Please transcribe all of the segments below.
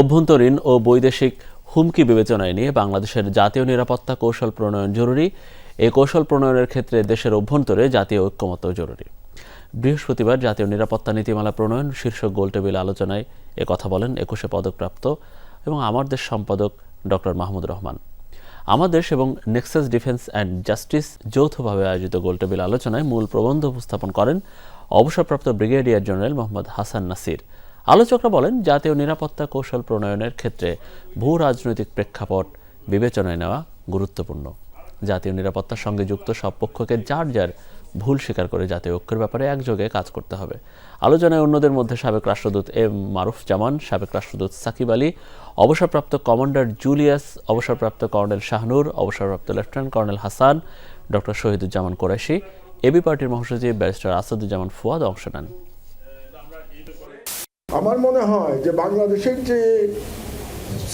অভ্যন্তরীণ ও বৈদেশিক হুমকি বিবেচনায় নিয়ে বাংলাদেশের জাতীয় নিরাপত্তা কৌশল প্রণয়ন জরুরি। এই কৌশল প্রণয়নের ক্ষেত্রে দেশের অভ্যন্তরে জাতীয় ঐক্যমত্য জরুরি। বৃহস্পতিবার জাতীয় নিরাপত্তা নীতিমালা প্রণয়ন শীর্ষক গোলটেবিল আলোচনায় এ কথা বলেন একুশে পদকপ্রাপ্ত এবং আমার দেশ সম্পাদক ডক্টর মাহমুদ রহমান। আমার দেশ এবং নেক্সাস ডিফেন্স অ্যান্ড জাস্টিস যৌথভাবে আয়োজিত গোলটেবিল আলোচনায় মূল প্রবন্ধ উপস্থাপন করেন অবসরপ্রাপ্ত ব্রিগেডিয়ার জেনারেল মোহাম্মদ হাসান নাসির। আলোচকরা বলেন, জাতীয় নিরাপত্তা কৌশল প্রণয়নের ক্ষেত্রে ভূ রাজনৈতিক প্রেক্ষাপট বিবেচনায় নেওয়া গুরুত্বপূর্ণ। জাতীয় নিরাপত্তার সঙ্গে যুক্ত সব পক্ষকে যার যার ভুল স্বীকার করে জাতীয় ঐক্যের ব্যাপারে একযোগে কাজ করতে হবে। আলোচনায় অন্যদের মধ্যে সাবেক রাষ্ট্রদূত এম মারুফ জামান, সাবেক রাষ্ট্রদূত সাকিব আলী, অবসরপ্রাপ্ত কমান্ডার জুলিয়াস, অবসরপ্রাপ্ত কর্নেল শাহনুর, অবসরপ্রাপ্ত lieutenant colonel Hasan, doctor Shahiduzzaman Quraishi, AB পার্টির মহাসচিব ব্যারিস্টার আসাদুজ্জামান ফুয়াদ অংশ নেন। আমার মনে হয় যে বাংলাদেশের যে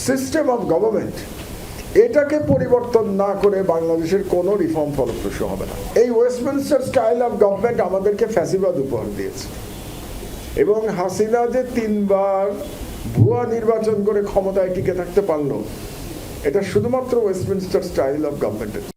সিস্টেম অফ গভর্নমেন্ট এটাকে পরিবর্তন না করে বাংলাদেশের কোনো রিফর্ম ফলপ্রসূ হবে না। এই ওয়েস্টমিনস্টার স্টাইল অফ গভর্নমেন্ট আমাদেরকে ফ্যাসিবাদ উপহার দিয়েছে। এবং হাসিনা যে তিনবার ভুয়া নির্বাচন করে ক্ষমতায় টিকে থাকতে পারল, এটা শুধুমাত্র ওয়েস্টমিনস্টার স্টাইল অফ গভর্নমেন্টের